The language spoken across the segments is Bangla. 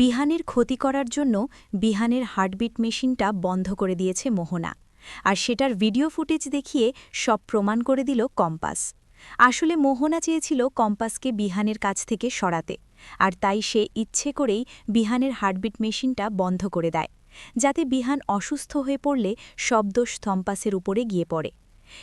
বিহানের ক্ষতি করার জন্য বিহানের হার্টবিট মেশিনটা বন্ধ করে দিয়েছে মোহনা। আর সেটার ভিডিও ফুটেজ দেখিয়ে সব প্রমাণ করে দিল কম্পাস। আসলে মোহনা চেয়েছিল কম্পাসকে বিহানের কাছ থেকে সরাতে, আর তাই সে ইচ্ছে করেই বিহানের হার্টবিট মেশিনটা বন্ধ করে দেয়, যাতে বিহান অসুস্থ হয়ে পড়লে সব দোষ থম্পাসের উপরে গিয়ে পড়ে।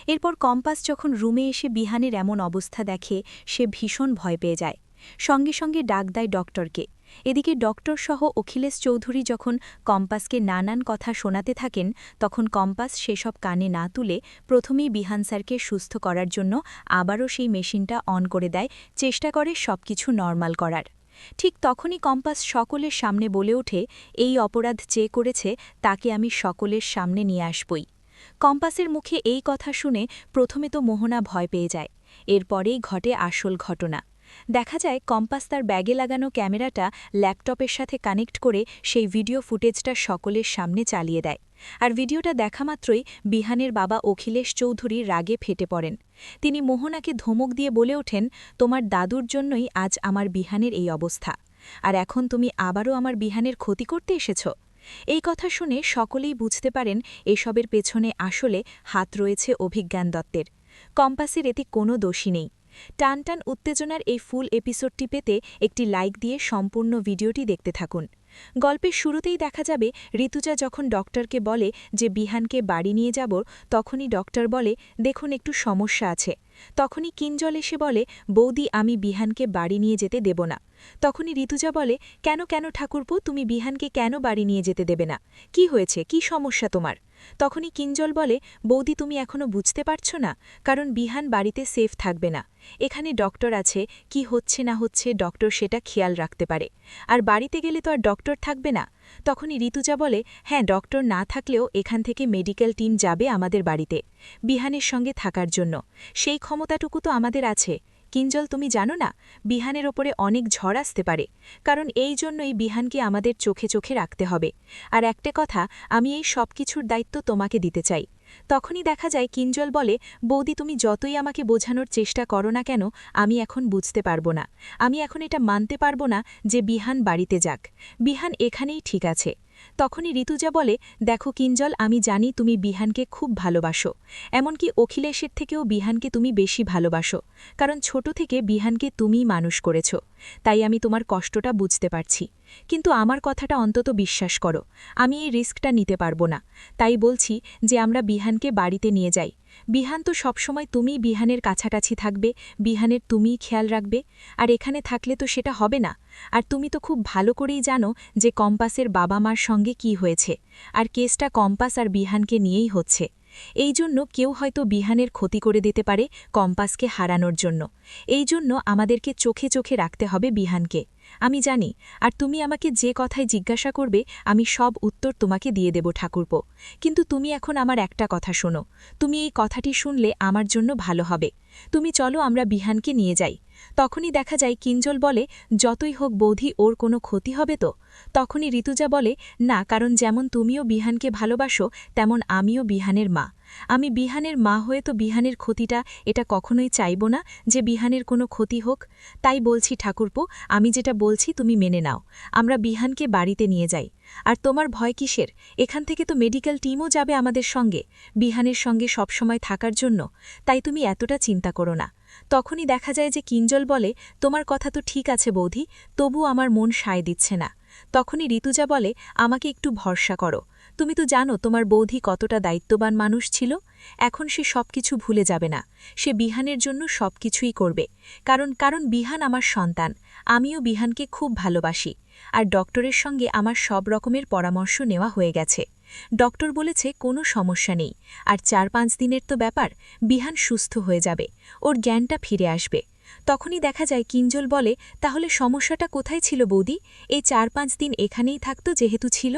এরপর কম্পাস যখন রুমে এসে বিহানের এমন অবস্থা দেখে, সে ভীষণ ভয় পেয়ে যায়। সঙ্গে সঙ্গে ডাক দেয় ডক্টরকে। এদিকে ডক্টর সহ অখিলেশ চৌধুরী যখন কম্পাসকে নানান কথা শোনাতে থাকেন, তখন কম্পাস সেসব কানে না তুলে প্রথমেই বিহান স্যারকে সুস্থ করার জন্য আবারও সেই মেশিনটা অন করে দেয়, চেষ্টা করে সবকিছু নর্মাল করার। ঠিক তখনই কম্পাস সকলের সামনে বলে ওঠে, এই অপরাধ যে করেছে, তাকে আমি সকলের সামনে নিয়ে আসবই। কম্পাসের মুখে এই কথা শুনে প্রথমে তো মোহনা ভয় পেয়ে যায়। এরপরেই ঘটে আসল ঘটনা। দেখা যায় কম্পাস তার ব্যাগে লাগানো ক্যামেরাটা ল্যাপটপের সাথে কানেক্ট করে সেই ভিডিও ফুটেজটা সকলের সামনে চালিয়ে দেয়। আর ভিডিওটা দেখা মাত্রই বিহানের বাবা অখিলেশ চৌধুরী রাগে ফেটে পড়েন। তিনি মোহনাকে ধমক দিয়ে বলে ওঠেন, তোমার দাদুর জন্যই আজ আমার বিহানের এই অবস্থা। আর এখন তুমি আবারও আমার বিহানের ক্ষতি করতে এসেছ? এই কথা শুনে সকলেই বুঝতে পারেন এসবের পেছনে আসলে হাত রয়েছে অভিজ্ঞান দত্তের। কম্পাসের এতে কোনো দোষী নেই। টানটান উত্তেজনার এই ফুল এপিসোডটি পেতে একটি লাইক দিয়ে সম্পূর্ণ ভিডিওটি দেখতে থাকুন। গল্পের শুরুতেই দেখা যাবে, ঋতুজা যখন ডক্টরকে বলে যে বিহানকে বাড়ি নিয়ে যাব, তখনই ডক্টর বলে, দেখুন, একটু সমস্যা আছে। তখনই কিঞ্জল এসে বলে, বৌদি, আমি বিহানকে বাড়ি নিয়ে যেতে দেব না। তখনই ঋতুজা বলে, কেন কেন ঠাকুরপো, তুমি বিহানকে কেন বাড়ি নিয়ে যেতে দেবে না? কি হয়েছে? কি সমস্যা তোমার? তখনই কিঞ্জল বলে, বৌদি, তুমি এখনও বুঝতে পারছ না? কারণ বিহান বাড়িতে সেফ থাকবে না। এখানে ডক্টর আছে, কি হচ্ছে না হচ্ছে ডক্টর সেটা খেয়াল রাখতে পারে। আর বাড়িতে গেলে তো আর ডক্টর থাকবে না? তখনই ঋতুজা বলে হ্যাঁ ডক্টর না থাকলেও এখান থেকে মেডিকেল টিম যাবে আমাদের বাড়িতে, বিহানের সঙ্গে থাকার জন্য। সেই ক্ষমতাটুকু তো আমাদের আছে। কিঞ্জল, তুমি জানো না, বিহানের ওপরে অনেক ঝড় আসতে পারে, কারণ এই জন্যই বিহানকে আমাদের চোখে চোখে রাখতে হবে। আর একটা কথা, আমি এই সব কিছুর দায়িত্ব তোমাকে দিতে চাই। তখনই দেখা যায় কিঞ্জল বলে, বৌদি, তুমি যতই আমাকে বোঝানোর চেষ্টা করো না কেন, আমি এখন বুঝতে পারব না। আমি এখন এটা মানতে পারব না যে বিহান বাড়িতে যাক। বিহান এখানেই ঠিক আছে। তখনই ঋতুজা বলে, দেখো কিঞ্জল, আমি জানি তুমি বিহানকে খুব ভালোবাসো। এমনকি অখিলেশের থেকেও বিহানকে তুমি বেশি ভালোবাসো, কারণ ছোট থেকে বিহানকে তুমিই মানুষ করেছ। তাই আমি তোমার কষ্টটা বুঝতে পারছি। কিন্তু আমার কথাটা অন্তত বিশ্বাস করো, আমি এই রিস্কটা নিতে পারব না। তাই বলছি যে আমরা বিহানকে বাড়িতে নিয়ে যাই। বিহান তো সবসময় তুমি বিহানের কাছাকাছি থাকবে, বিহানের তুমিই খেয়াল রাখবে, আর এখানে থাকলে তো সেটা হবে না। আর তুমি তো খুব ভালো করেই জানো যে কম্পাসের বাবা মার সঙ্গে কি হয়েছে, আর কেসটা কম্পাস আর বিহানকে নিয়েই হচ্ছে। এই জন্য কেউ হয়তো বিহানের ক্ষতি করে দিতে পারে কম্পাসকে হারানোর জন্য। এই জন্য আমাদেরকে চোখে চোখে রাখতে হবে বিহানকে। আমি জানি, আর তুমি আমাকে যে কথায় জিজ্ঞাসা করবে, আমি সব উত্তর তোমাকে দিয়ে দেব ঠাকুরপো। কিন্তু তুমি এখন আমার একটা কথা শোনো। তুমি এই কথাটি শুনলে আমার জন্য ভালো হবে। তুমি চলো আমরা বিহানকে নিয়ে যাই। তখনই দেখা যায় কিঞ্জল বলে, যতই হোক বৌধি, ওর কোনো ক্ষতি হবে তো? তখনই ঋতুজা বলে, না, কারণ যেমন তুমিও বিহানকে ভালোবাসো, তেমন আমিও বিহানের মা। আমি বিহানের মা হয়ে তো বিহানের ক্ষতিটা, এটা কখনোই চাইব না যে বিহানের কোনো ক্ষতি হোক। তাই বলছি ঠাকুরপো, আমি যেটা বলছি তুমি মেনে নাও। আমরা বিহানকে বাড়িতে নিয়ে যাই। আর তোমার ভয় কিসের? এখান থেকে তো মেডিকেল টিমও যাবে আমাদের সঙ্গে। বিহানের সঙ্গে সবসময় থাকার জন্য। তাই তুমি এতটা চিন্তা করো না। তখনই দেখা যায় যে কিঞ্জল বলে, তোমার কথা তো ঠিক আছে বৌধি তবু আমার মন সায় দিচ্ছে না। তখনই ঋতুজা বলে, আমাকে একটু ভরসা করো। তুমি তো জানো তোমার বৌধি কতটা দায়িত্ববান মানুষ ছিল। এখন সে সব কিছু ভুলে যাবে না। সে বিহানের জন্য সব কিছুই করবে। কারণ কারণ বিহান আমার সন্তান। আমিও বিহানকে খুব ভালোবাসি। আর ডক্টরের সঙ্গে আমার সব রকমের পরামর্শ নেওয়া হয়ে গেছে। ডক্টর বলেছে কোনো সমস্যা নেই, আর চার পাঁচ দিনের তো ব্যাপার, বিহান সুস্থ হয়ে যাবে, ওর জ্ঞানটা ফিরে আসবে। তখনই দেখা যায় কিঞ্জল বলে, তাহলে সমস্যাটা কোথায় ছিল বৌদি? এই চার পাঁচ দিন এখানেই থাকত যেহেতু ছিল?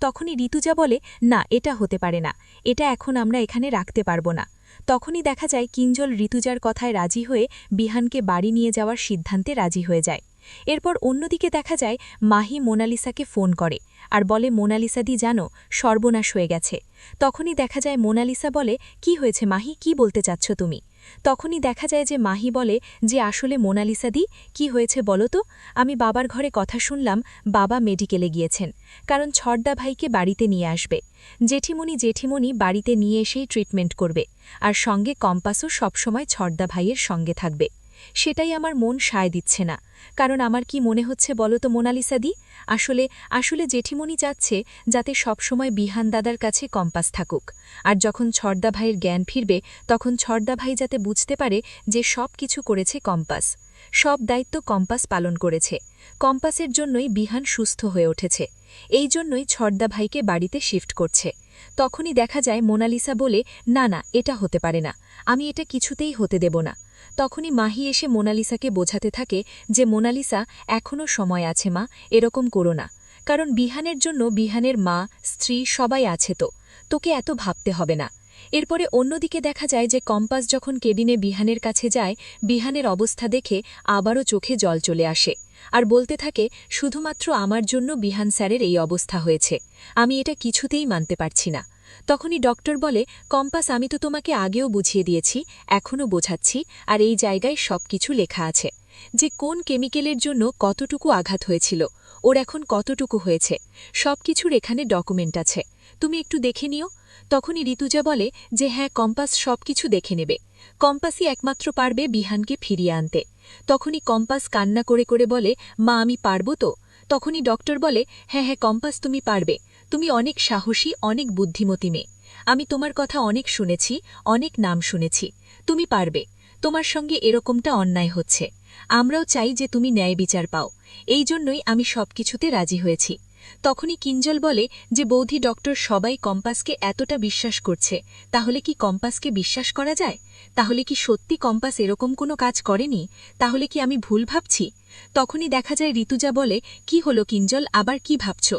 তখনই ঋতুজা বলে, না, এটা হতে পারে না, এটা এখন আমরা এখানে রাখতে পারব না। তখনই দেখা যায় কিঞ্জল ঋতুজার কথায় রাজি হয়ে বিহানকে বাড়ি নিয়ে যাওয়ার সিদ্ধান্তে রাজি হয়ে যায়। এরপর অন্যদিকে দেখা যায় মাহি মোনালিসাকে ফোন করে আর বলে মোনালিসাদি জানো, সর্বনাশ হয়ে গেছে। তখনই দেখা যায়, মোনালিসা বলে, কি হয়েছে মাহি? কি বলতে চাচ্ছ তুমি? তখনই দেখা যায় যে মাহি বলে, যে আসলে মোনালিসা দি, কি হয়েছে বলো তো? আমি বাবার ঘরে কথা শুনলাম, বাবা মেডিকেলে গিয়েছেন, কারণ ছর্দা ভাইকে বাড়িতে নিয়ে আসবে। জেঠিমণি জেঠিমণি বাড়িতে নিয়ে এসেই ট্রিটমেন্ট করবে, আর সঙ্গে কম্পাসও সবসময় ছর্দা ভাইয়ের সঙ্গে থাকবে। সেটাই আমার মন সায় দিচ্ছে না। কারণ আমার কি মনে হচ্ছে বলো তো মোনালিসা দি? আসলে আসলে জেঠিমণি চাচ্ছে যাতে সবসময় বিহান দাদার কাছে কম্পাস থাকুক। আর যখন ছর্দা ভাইয়ের জ্ঞান ফিরবে, তখন ছর্দা ভাই যাতে বুঝতে পারে যে সব কিছু করেছে কম্পাস। সব দায়িত্ব কম্পাস পালন করেছে। কম্পাসের জন্যই বিহান সুস্থ হয়ে উঠেছে। এই জন্যই ছর্দা ভাইকে বাড়িতে শিফট করছে। তখনই দেখা যায় মোনালিসা বলে, না না, এটা হতে পারে না। আমি এটা কিছুতেই হতে দেব না। তখনই মাহি এসে মোনালিসাকে বোঝাতে থাকে যে, মোনালিসা এখনও সময় আছে মা, এরকম করো না। কারণ বিহানের জন্য বিহানের মা, স্ত্রী সবাই আছে তো, তোকে এত ভাবতে হবে না। এরপরে অন্যদিকে দেখা যায় যে, কম্পাস যখন কেবিনে বিহানের কাছে যায়, বিহানের অবস্থা দেখে আবারও চোখে জল চলে আসে আর বলতে থাকে, শুধুমাত্র আমার জন্য বিহান স্যারের এই অবস্থা হয়েছে। আমি এটা কিছুতেই মানতে পারছি না। তখনই ডক্টর বলে, কম্পাস, আমি তো তোমাকে আগেও বুঝিয়ে দিয়েছি, এখনও বোঝাচ্ছি, আর এই জায়গায় সব কিছু লেখা আছে। যে কোন কেমিক্যালের জন্য কতটুকু আঘাত হয়েছিল, ওর এখন কতটুকু হয়েছে সব কিছুর এখানে ডকুমেন্ট আছে। তুমি একটু দেখে নিও। তখনই ঋতুজা বলে, যে হ্যাঁ কম্পাস সব কিছু দেখে নেবে। কম্পাসই একমাত্র পারবে বিহানকে ফিরিয়ে আনতে। তখনই কম্পাস কান্না করে করে বলে, মা, আমি পারব তো? তখনই ডক্টর বলে হ্যাঁ হ্যাঁ কম্পাস, তুমি পারবে। তুমি অনেক সাহসী, অনেক বুদ্ধিমতী মেয়ে। আমি তোমার কথা অনেক শুনেছি, অনেক নাম শুনেছি। তুমি পারবে। তোমার সঙ্গে এরকমটা অন্যায় হচ্ছে। আমরাও চাই যে তুমি ন্যায় বিচার পাও। এই জন্যই আমি সব কিছুতে রাজি হয়েছি। তখনই কিঞ্জল বলে যে, বৌধি ডক্টর সবাই কম্পাসকে এতটা বিশ্বাস করছে। তাহলে কি কম্পাসকে বিশ্বাস করা যায়? তাহলে কি সত্যি কম্পাস এরকম কোনো কাজ করেনি? তাহলে কি আমি ভুল ভাবছি? তখনই দেখা যায় ঋতুজা বলে, কি হলো কিঞ্জল? আবার কি ভাবছ?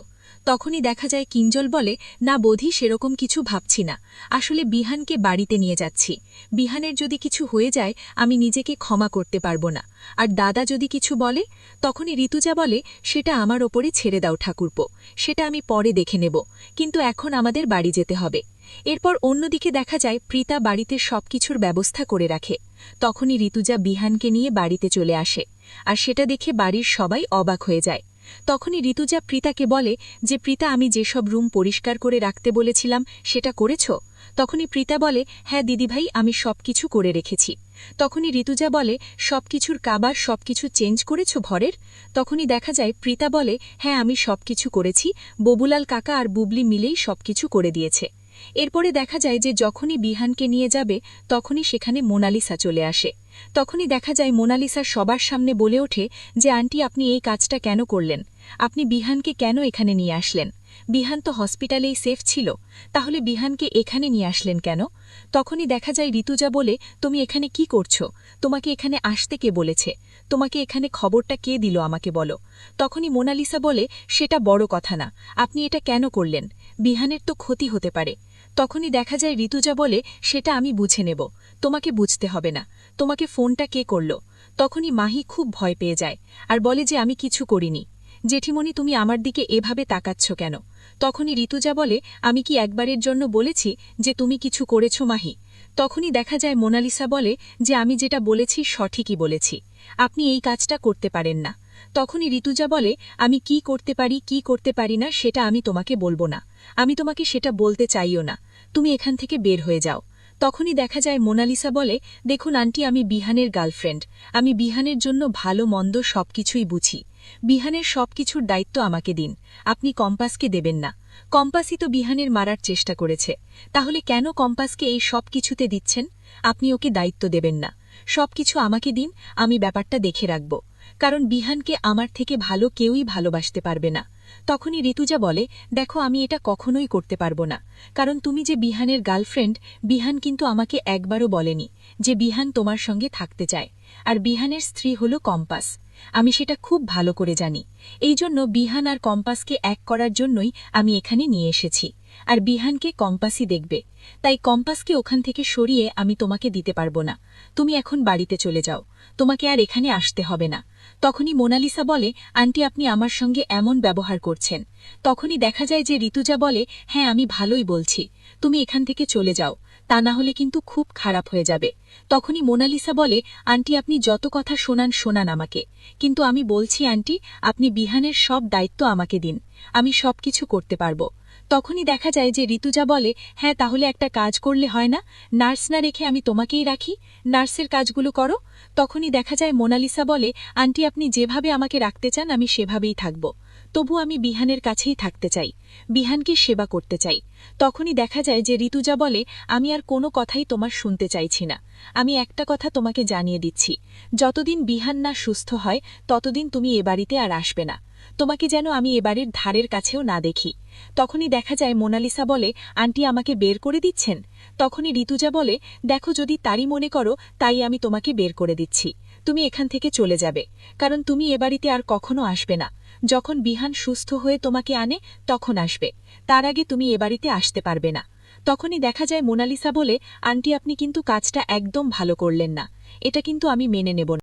তখনই দেখা যায় কিঞ্জল বলে, না বোধি সেরকম কিছু ভাবছি না। আসলে বিহানকে বাড়িতে নিয়ে যাচ্ছি। বিহানের যদি কিছু হয়ে যায়, আমি নিজেকে ক্ষমা করতে পারব না। আর দাদা যদি কিছু বলে, তখনই ঋতুজা বলে, সেটা আমার ওপরে ছেড়ে দাও ঠাকুরপো। সেটা আমি পরে দেখে নেব। কিন্তু এখন আমাদের বাড়ি যেতে হবে। এরপর অন্যদিকে দেখা যায়, প্রীতা বাড়িতে সবকিছুর ব্যবস্থা করে রাখে। তখনই ঋতুজা বিহানকে নিয়ে বাড়িতে চলে আসে। আর সেটা দেখে বাড়ির সবাই অবাক হয়ে যায়। তখনই ঋতুজা প্রীতাকে বলে যে, প্রীতা, আমি যেসব রুম পরিষ্কার করে রাখতে বলেছিলাম, সেটা করেছ? তখনই প্রীতা বলে হ্যাঁ দিদিভাই, আমি সব কিছু করে রেখেছি। তখনই ঋতুজা বলে সব কিছুর কাবার সব কিছু চেঞ্জ করেছ ভরের তখনই দেখা যায়, প্রীতা বলে হ্যাঁ আমি সব কিছু করেছি, ববুলাল কাকা আর বুবলি মিলেই সব কিছু করে দিয়েছে। এরপরে দেখা যায় যে যখনই বিহানকে নিয়ে যাবে, তখনই সেখানে মোনালিসা চলে আসে। তখনই দেখা যায় মোনালিসা সবার সামনে বলে ওঠে যে, আন্টি, আপনি এই কাজটা কেন করলেন? আপনি বিহানকে কেন এখানে নিয়ে আসলেন? বিহান তো হসপিটালেই সেফ ছিল। তাহলে বিহানকে এখানে নিয়ে আসলেন কেন? তখনই দেখা যায় ঋতুজা বলে, তুমি এখানে কি করছ? তোমাকে এখানে আসতে কে বলেছে? তোমাকে এখানে খবরটা কে দিল আমাকে বলো? তখনই মোনালিসা বলে, সেটা বড় কথা না। আপনি এটা কেন করলেন? বিহানের তো ক্ষতি হতে পারে। তখনই দেখা যায় ঋতুজা বলে, সেটা আমি বুঝে নেব। তোমাকে বুঝতে হবে না। তোমাকে ফোনটা কে করল? তখনই মাহি খুব ভয় পেয়ে যায় আর বলে যে, আমি কিছু করিনি। জেঠিমণি, তুমি আমার দিকে এভাবে তাকাচ্ছ কেন? তখনই ঋতুজা বলে, আমি কি একবারের জন্য বলেছি যে, তুমি কিছু করেছ মাহি? তখনই দেখা যায় মোনালিসা বলে যে, আমি যেটা বলেছি সঠিকই বলেছি। আপনি এই কাজটা করতে পারেন না। তখনই ঋতুজা বলে, আমি কি করতে পারি, কি করতে পারি না, সেটা আমি তোমাকে বলব না। আমি তোমাকে সেটা বলতে চাইও না। তুমি এখান থেকে বের হয়ে যাও। তখনই দেখা যায় মোনালিসা বলে, দেখুন আন্টি, আমি বিহানের গার্লফ্রেন্ড। আমি বিহানের জন্য ভালো, মন্দ সব কিছুই বুঝি। বিহানের সব কিছুর দায়িত্ব আমাকে দিন। আপনি কম্পাসকে দেবেন না। কম্পাসই তো বিহানের মারার চেষ্টা করেছে। তাহলে কেন কম্পাসকে এই সব কিছুতে দিচ্ছেন? আপনি ওকে দায়িত্ব দেবেন না। সব কিছু আমাকে দিন, আমি ব্যাপারটা দেখে রাখব। কারণ বিহানকে আমার থেকে ভালো কেউই ভালোবাসতে পারবে না। তখনই ঋতুজা বলে, দেখো, আমি এটা কখনোই করতে পারব না। কারণ তুমি যে বিহানের গার্লফ্রেন্ড, বিহান কিন্তু আমাকে একবারও বলেনি যে বিহান তোমার সঙ্গে থাকতে চায়। আর বিহানের স্ত্রী হল কম্পাস। আমি সেটা খুব ভালো করে জানি। এই জন্য বিহান আর কম্পাসকে এক করার জন্যই আমি এখানে নিয়ে এসেছি। আর বিহানকে কম্পাসই দেখবে। তাই কম্পাসকে ওখান থেকে সরিয়ে আমি তোমাকে দিতে পারব না। তুমি এখন বাড়িতে চলে যাও। তোমাকে আর এখানে আসতে হবে না। তখনই মোনালিসা বলে, আন্টি, আপনি আমার সঙ্গে এমন ব্যবহার করছেন। তখনই দেখা যায় যে ঋতুজা বলে হ্যাঁ আমি ভালোই বলছি। তুমি এখান থেকে চলে যাও। তা না হলে কিন্তু খুব খারাপ হয়ে যাবে। তখনই মোনালিসা বলে, আন্টি, আপনি যত কথা শোনান শোনান আমাকে। কিন্তু আমি বলছি, আন্টি, আপনি বিহানের সব দায়িত্ব আমাকে দিন। আমি সব কিছু করতে পারব। তখনই দেখা যায় যে ঋতুজা বলে হ্যাঁ তাহলে একটা কাজ করলে হয় না। নার্স না রেখে আমি তোমাকেই রাখি। নার্সের কাজগুলো করো। তখনই দেখা যায় মোনালিসা বলে, আন্টি, আপনি যেভাবে আমাকে রাখতে চান, আমি সেভাবেই থাকব। তবু আমি বিহানের কাছেই থাকতে চাই, বিহানকে সেবা করতে চাই। তখনই দেখা যায় যে ঋতুজা বলে, আমি আর কোনো কথাই তোমার শুনতে চাইছি না। আমি একটা কথা তোমাকে জানিয়ে দিচ্ছি। যতদিন বিহান না সুস্থ হয়, ততদিন তুমি এ বাড়িতে আর আসবে না। তোমাকে যেন আমি এ বাড়ির ধারের কাছেও না দেখি। তখনই দেখা যায় মোনালিসা বলে, আন্টি আমাকে বের করে দিচ্ছেন? তখনই ঋতুজা বলে, দেখো যদি তারই মনে করো, তাই আমি তোমাকে বের করে দিচ্ছি। তুমি এখান থেকে চলে যাবে, কারণ তুমি এ বাড়িতে আর কখনো আসবে না। যখন বিহান সুস্থ হয়ে তোমাকে আনে, তখন আসবে। তার আগে তুমি এ বাড়িতে আসতে পারবে না। তখনই দেখা যায় মোনালিসা বলে, আন্টি, আপনি কিন্তু কাজটা একদম ভালো করলেন না। এটা কিন্তু আমি মেনে নেব